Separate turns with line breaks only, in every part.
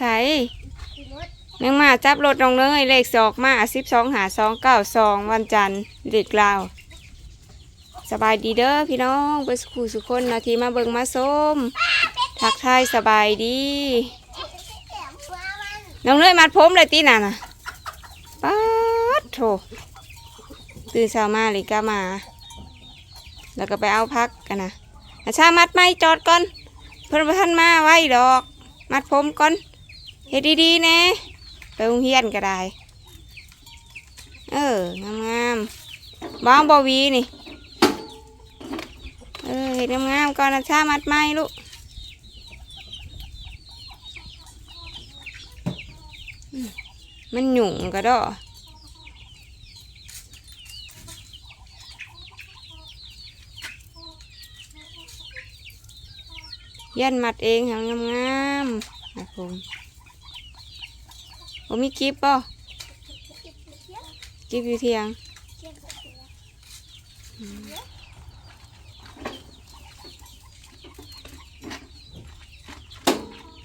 ใช้แมงมาจับรถน้องเนยเลขสอกมาสิบสองหาสองเก้าสองวันจันทร์เด็กลาวสบายดีเด้อพี่น้องเบสคูสุคนนาทีมาเบิงมาส้มทักทายสบายดีน้องเนยมัดผมเลยตีน่ะนะป๊าดโถตื่นเช้ามาเลยก็มา แล้วก็ไปเอาพักกันนะอาชามัดไม่จอดก่อน เพื่อนท่านมาไว้ดอก มัดผมก่อน เฮ็ดดีๆน่ไปโรงเรียนก็ได้ เอองามๆบ้างบอวีนี่ เออเฮ็ดงามๆก่อนนะชามัดไม่ลูกมันหยุ่งก็ดอยันมัดเองหางงามๆนะผม ผมมีกิฟป่ะกิฟอยู่เทียง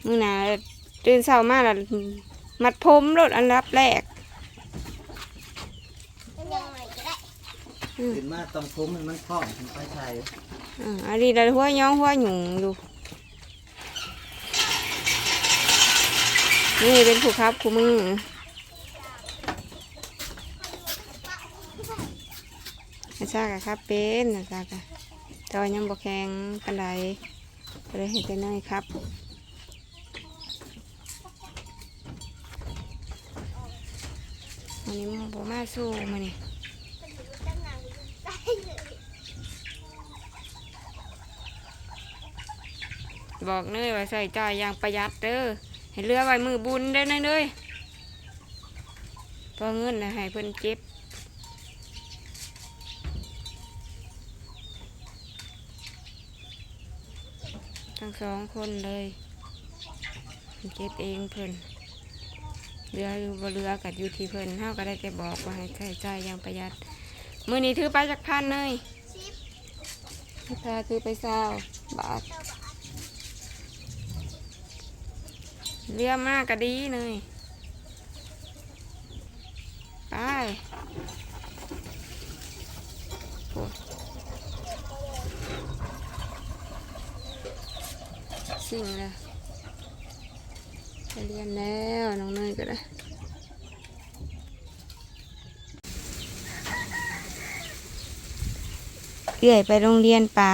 มือหนาตื่นเช้ามาแล้วมัดผมรถอันดับแรก
ขึ้นมาต้องคุ้มให้มันคล่องถึงไปใช้
อ่าอันนี้เราหัวย้องหัวหยุ่งอยู่ นี่เป็นผู้ครับผู้มืออาชากะครับเป็นอาชากะจอยยังบกแข็งปันไดก็เลยเห็นแต่น้อยครับวันนี้มันบมาสู้มานี่บอกเนยว่าใส่จยอย่างประหยัดเด้อ ให้เรือไว้มือบุญเด้อเนยเนยพอเงินนะให้เพิ่นเจ็บทั้งสองคนเลยเพิ่นเจ็บเองเพิ่นเรืออยู่บ่เรือกัดอยู่ที่เพิ่นเฮาก็ได้แต่บอกว่าให้ใช้จ่ายอย่างประหยัดมื้อนี้ถือไปจักพันเลยพี่พาถือไปเศร้าบาท เรือมากก็ดีเลยไปสิ่งเลยไปเรียนแล้วน้องเนยก็ได้เอื่อยไปโรงเรียนป้า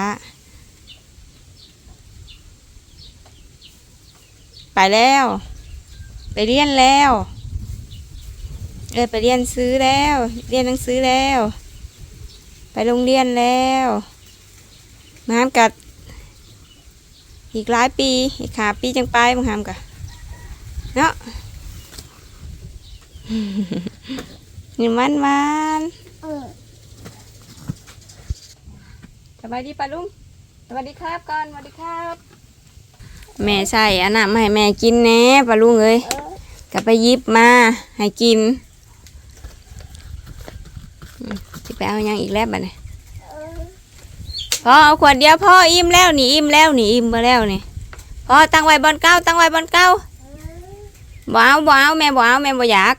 ไป แล้ว ไปเรียนแล้วเออไปเรียนซื้อแล้ว เรียนหนังสือแล้ว ไปโรงเรียนแล้วมาหามกัด อีกหลายปี อีกขาปีจังไปมึงหามกัดเนาะนี่มันมันสบายดีปะลุงสวัสดีครับก่อนสวัสดีครับ แม่ใส่อันน่ะมาให้แม่กินแน่ปะลุงเอ้ยก็ไปยิบมาให้กินอืมสิไปเอายังอีกแล้วบัดนี้พอเอาขวดเดียวพ่ออิ่มแล้วนี่อิ่มแล้วนี่อิ่มมาแล้วนี่พ่อตั้งไว้บนเก้าตั้งไว้บนเก้าบ่เอาบ่เอาแม่บ่เอาแม่บ่อยาก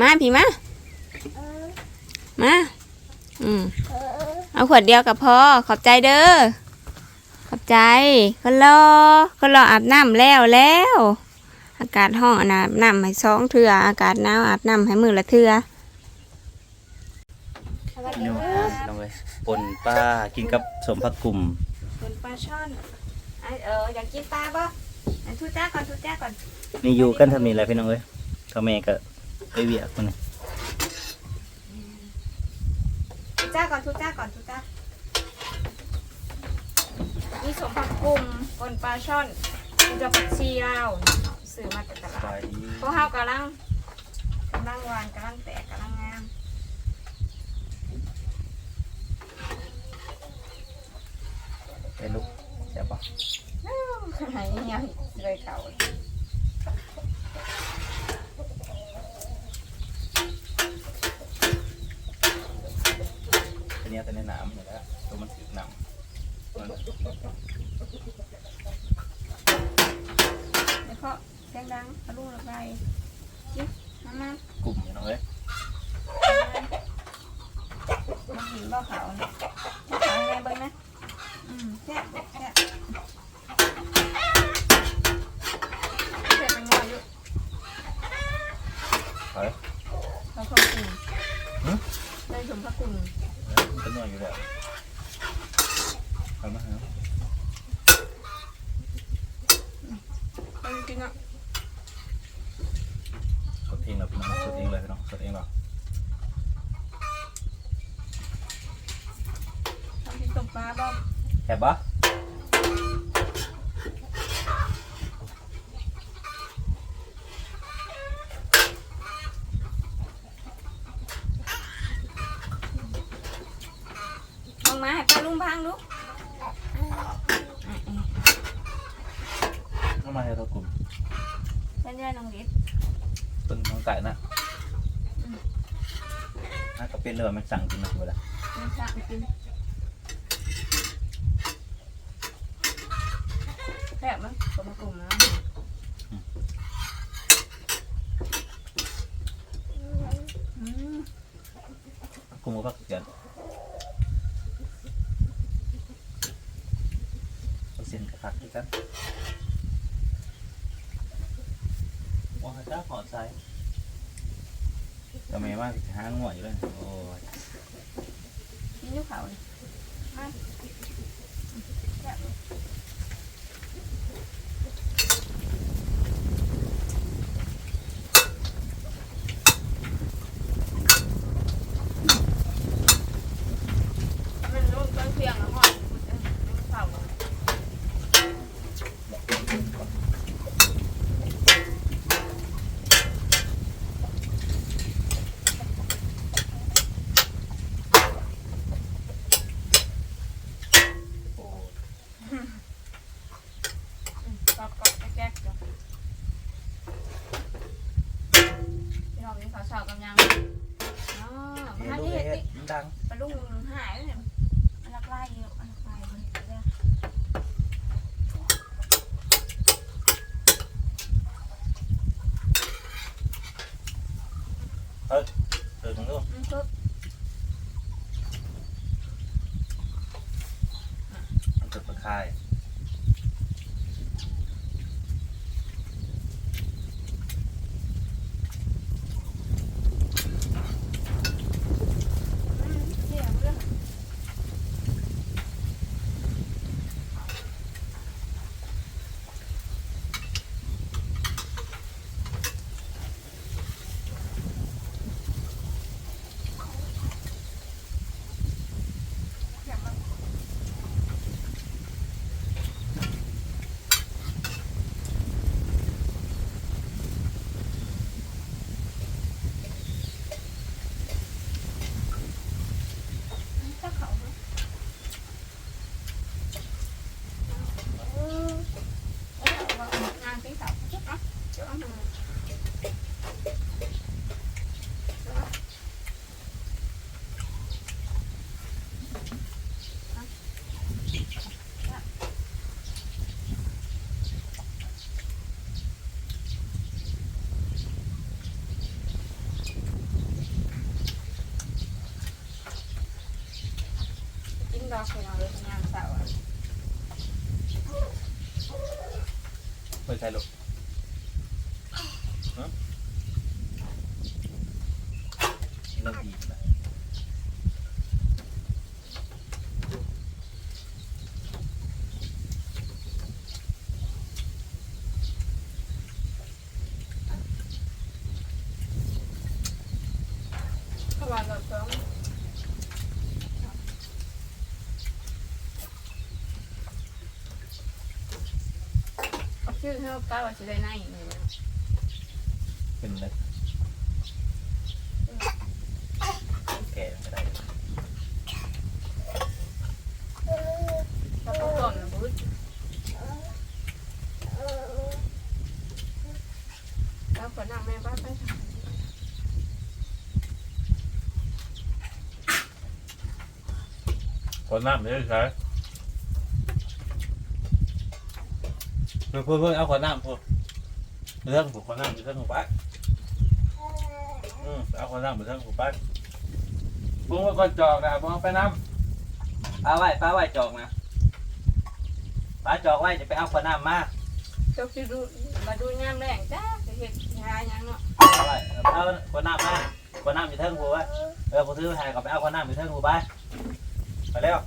มาพี่มามาอืมเอาขวดเดียวกับพ่อขอบใจเด้อ ใจคนรอคนรออาบน้ำแล้วแล้ว อากาศห้องอาบน้ำให้สองเทืออากาศหนาวอาบน้ำให้มือละเทือ
นี่ลงเลยปนปลากินกับสมผักกลุ่ม
เป็นปลาช่อนไอเอออยากกินปลาปะไอทุจ้าก่อนทุจ้าก่อน
นี่อยู่กันทำนี่แหละพี่น้องเอ้ยก็แม่ก็ไปเวียกมันนี่
ทุจ้าก่อนทุจ้าก่อนทุจ้า มีสมผักกุมปนปลาช่อนมันจะผักชีลาวซื้อมาจากต
ส
ลา
บา
ด
ยดี
พวกเฮากำลังกำลังหวานกำลังแตกกำลังงาม
ไปลุกใช่ปะ
หายเงียบเลยเก่า
ตัวเนี้ยตัวในน้ำอยู่แล้วตัวมันถือน้ำ มัน
ดังปลาลุงระบายจิ๊บน้ำมัน
กลุ่มพี่น้องเอ้ย
มาหินบ่เขาเนี่ยบ่เขาให้แม่เบิ่งนะ อืมแซ่บแซ่บแซ่บเป็นงออยู่
เฮ้ย
เขาเข้ากุ่ม
หึ
ได้ชมพระกุ่ม
มันเป็นหน่วยอยู่แล้ว เอามาเอา
ไปกินอะ
สดเองเราพี่น้องสดเองเลยพี่น้องสดเองเรา
ทำกินตกปลาบ่
แคบปะ
ลงมาให้ปลาลุงพังดู
เข้ามาให้เรากลุ่ม
เส้นเลือดน้องดิบ
ต้นน้องไก่น่ะน่าก็เป็นเลยว่ามันสั่งกินนะเวลา
มันสั่งกินแซ่บมั้ยกับมะกลุ่มนะอืม
กลุ่มก็เกิดเอาเส้นกระทักด้วยกันโอ้ย จ้าขอใส่ก็ไม่ว่าจะหางหัวอยู่เลยโอ้ย
กินอยูเขาเลยมาแซ่บเลยมันนุ่มต้นเพียงแล้วหอมเผา
โอ้ย
กรอบกรอบแก๊กๆจ้ะพี่น้องนี่เขาชอบกำยังอ๋อ
เห็น
มัน
ลู
นี่
ก
เห็ด
เห็ด
ติ
มัน ดัง
ปลาลุงหายเลยเนี่ยมันลักไล่เยอะมันลักไล่เลยเดี๋ยว
เออตรงนู้น
มันปึ๊บ
มันจุดประคาย
อืมเสียงเลย ถ้าเขาเนอะเออเอาเอาเอางานที่เขาจุ๊บอะจุ๊บอะมากินด อกไปหน่อยเลยงานเสาร์อะ
ไม่ใช่ลูกฮะเริ่มดีแล้ว
เขาว่าเราต้อง เอาชื่อให้ป้าว่าจะได้ไหนอย่างนี้นะ
เป็นอะไรแก่ก็ได้
แล้วก็ก่อนนะบุ๊ดแล้วฝนหนักแม่ป้าไปทำ
คนน้ำไม่ใช่ เพื่อนเพื่อนเอาคนน้ำพูด
เรื่องผมคนนั่งอยู่เรื่องของป้าอืมเอาคนนั่งอยู่เรื่องของป้าบุ้งว่าคนจอกนะบุ้งไปน้ำ
ปลาไว้ปลาไว้จอกนะปลาจอกไว้จะไปเอาขวดน้ำมา
เจ้าสิดูมาดูยามแรงจ้าไปเฮ็ดหาหยังเนาะ
ปลาไว้เอาขวดน้ำมาขวดน้ำอยู่เทิงหัวเออผมซื้อให้ก็ไปเอาขวดน้ำอยู่เทิงหัวไปไปเร็ว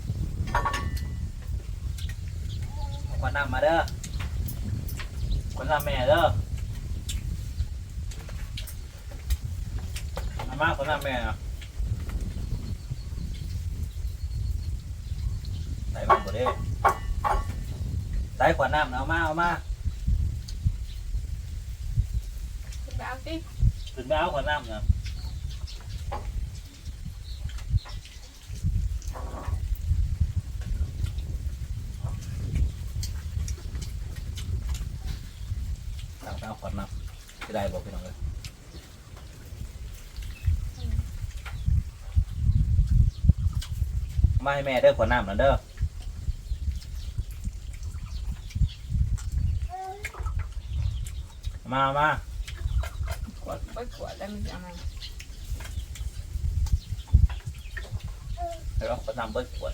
เอาขวดน้ำมาเด้อ ขวดน้ำแม่เด้อเอามาขวดน้ำแม่เนาะใส่บ้านบ่ได้ใส่ขวดน้ำเอามาเอามา
ไปเอาสิ
ขึ้นไปเอาขวดน้ำเนาะ เอาไปเอาขวดน้ำจะได้บอกพี่น้องเลยมาให้แม่เด้อขวดน้ำนะเด้อมามา
ขวดไปขวดแล้วมันจะเอามา
แล้วก็นำเบิร์ดขวด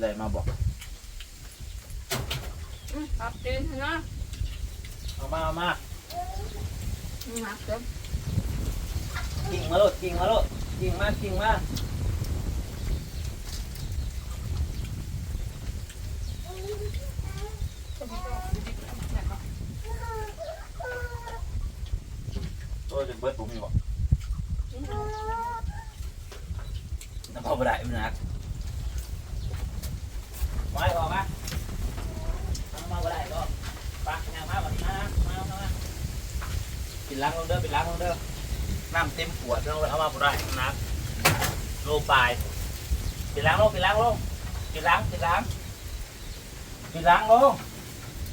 เลยมาบอก
อืมปรับตีนเนาะ
เอามาเอามา
อืมหักเด้อ
กิ่งมาโลดกิ่งมาโลดกิ่งมากิ่งมา
จะมีตัวแบบว่า
ตัวจะเบิร์ดผมอยู่บอก
อืม
น้ำพอบ่ได้มันหนักไว้ออกมาเอามาบ่ได้ก็ปักยางมาแบบนี้นะมามามาปิด ล้างลงเด้อไปล้างลงเด้อน้ำเต็มขวดเอาเอามาบ่ได้มันหนักโลปลายไปล้างลงไปล้างลงไปล้างไปล้างไปล้างลง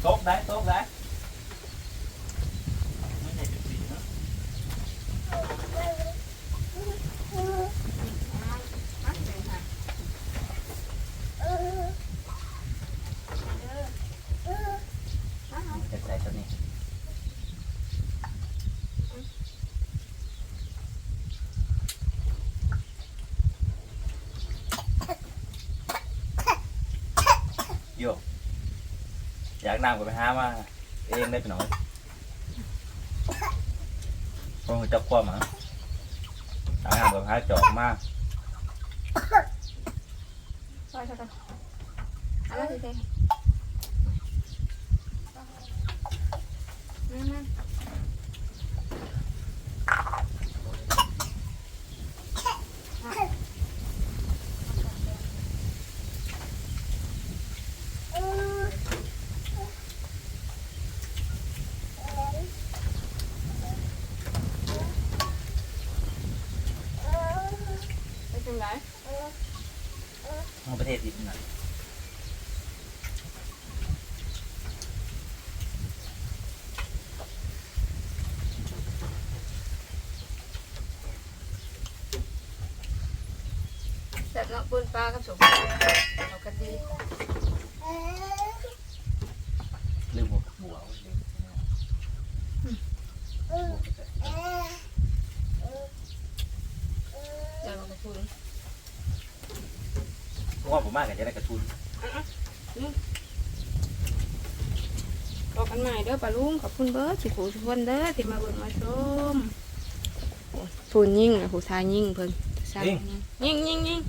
ตกได้ตกได้ไม่ใช่จุดสีเนาะ
หักเลยค่ะ
จะใส่ตัวนี้โยอยาก นำก็ไปหามาเองได้ไปหน่อยเพราะมันจะคว่ำอะหางานก็ไปหาจอกมา
ซอยซอยซอยเอะไรสิเต้นั่นนั่น ไปจังได
เอา ประเทศดิบน่ะ
เสร็จแล้วปูนปลากับสมเอากะทิ
ลืมหัวบัวไว้เลย
เดี๋ยวเรากระทุน
เพ่อผมมากอยากจะได้กระทุน
บอกกันใหม่เด้อปลาลุงขอบคุณเบิร์ดสิผูทุกคนเด้อที่มาเบิ่งมาชมพูนยิ่งนะผู้ชายยิ่งเพิ่นผู้ชายยิ่งยิ่งยิ่งยิ่ง